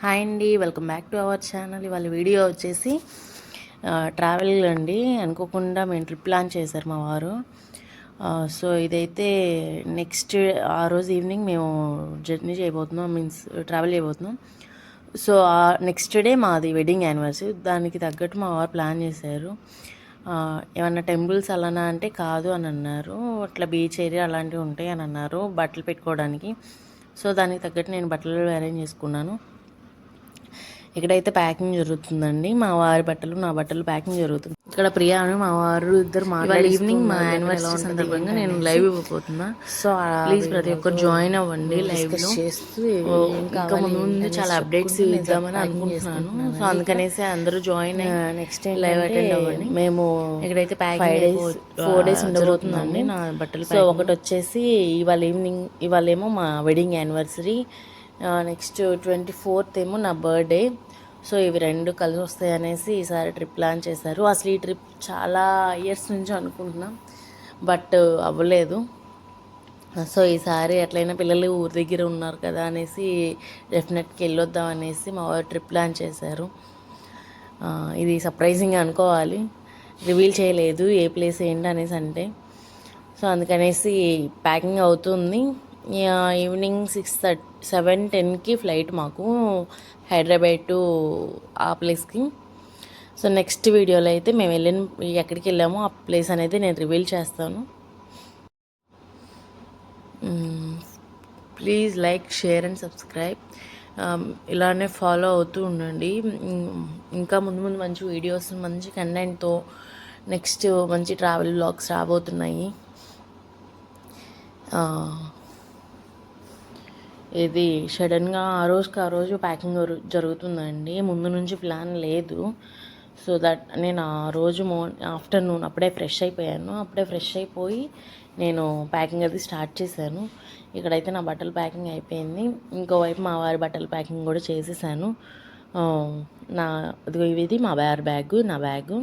Hi అండి welcome back to our channel. ఇవాళ video వచ్చేసి ట్రావెల్ అండి. అనుకోకుండా మేము ట్రిప్ ప్లాన్ చేశారు మా వారు. సో ఇదైతే నెక్స్ట్ ఆ రోజు ఈవినింగ్ మేము జర్నీ చేయబోతున్నాం మీన్స్ ట్రావెల్ చేయబోతున్నాం. సో నెక్స్ట్ డే మాది వెడ్డింగ్ యానివర్సరీ. దానికి తగ్గట్టు మా వారు ప్లాన్ చేశారు. ఏమన్నా టెంపుల్స్ అలానా అంటే కాదు అని అన్నారు. అట్లా బీచ్ ఏరియా అలాంటివి ఉంటాయి అని అన్నారు బట్టలు పెట్టుకోవడానికి. సో దానికి తగ్గట్టు నేను బట్టలు అరేంజ్ చేసుకున్నాను. ఇక్కడైతే ప్యాకింగ్ జరుగుతుందండి. మా వారి బట్టలు నా బట్టలు ప్యాకింగ్ జరుగుతుంది. ఇక్కడ ప్రియా అని మా వారు ఇద్దరు మాట్లాడి ఈవినింగ్ మా యానివర్సరీ సందర్భంగా నేను లైవ్ ఇవ్వబోతున్నా. సో ప్లీజ్ ప్రతి ఒక్కరు జాయిన్ అవ్వండి లైవ్ ఇంకా ముందు ముందు చాలా అప్డేట్స్ ఇద్దామని అనుకుంటున్నాను. సో అందుకనేసి అందరూ జాయిన్ నెక్స్ట్ లైవ్ అటెండ్ అవ్వండి. మేము ఇక్కడైతే డేస్ ఫోర్ డేస్ ఉండబోతుందండి నా బట్టలు సో ఒకటి వచ్చేసి ఇవాళ ఈవినింగ్ ఇవాళ ఏమో మా wedding anniversary next twenty fourth ఏమో నా బర్త్డే సో ఇవి రెండు కలిసి వస్తాయి అనేసి ఈసారి ట్రిప్ ప్లాన్ చేశారు. అసలు ఈ ట్రిప్ చాలా ఇయర్స్ నుంచి అనుకుంటున్నాం బట్ అవ్వలేదు. సో ఈసారి ఎట్లయినా పిల్లలు ఊరి దగ్గర ఉన్నారు కదా అనేసి డెఫినెట్గా వెళ్ళొద్దాం అనేసి మా వారు ట్రిప్ ప్లాన్ చేశారు. ఇది సర్ప్రైజింగ్ అనుకోవాలి. రివీల్ చేయలేదు ఏ ప్లేస్ ఏంటి అనేసి అంటే. సో అందుకనేసి ప్యాకింగ్ అవుతుంది. ఈవినింగ్ సిక్స్ థర్టీ సెవెన్ టెన్కి ఫ్లైట్ మాకు హైదరాబాద్ టు ఆ ప్లేస్కి. సో నెక్స్ట్ వీడియోలో అయితే మేము వెళ్ళిన ఎక్కడికి వెళ్ళామో ఆ ప్లేస్ అనేది నేను రివీల్ చేస్తాను. Please like share and subscribe. ఇలానే ఫాలో అవుతూ ఉండండి. ఇంకా ముందు ముందు మంచి వీడియోస్ మంచి కంటెంట్తో నెక్స్ట్ మంచి ట్రావెల్ బ్లాగ్స్ రాబోతున్నాయి. ఇది సడన్గా ఆ రోజుకి ఆ రోజు ప్యాకింగ్ జరుగుతుందండి. ముందు నుంచి ప్లాన్ లేదు. సో దట్ నేను ఆ రోజు మో ఆఫ్టర్నూన్ అప్పుడే ఫ్రెష్ అయిపోయాను. అప్పుడే ఫ్రెష్ అయిపోయి నేను ప్యాకింగ్ అది స్టార్ట్ చేశాను. ఇక్కడైతే నా బట్టలు ప్యాకింగ్ అయిపోయింది. ఇంకోవైపు మా వారి బట్టల ప్యాకింగ్ కూడా చేసేసాను. నా ఇది మా వారి బ్యాగు నా బ్యాగు.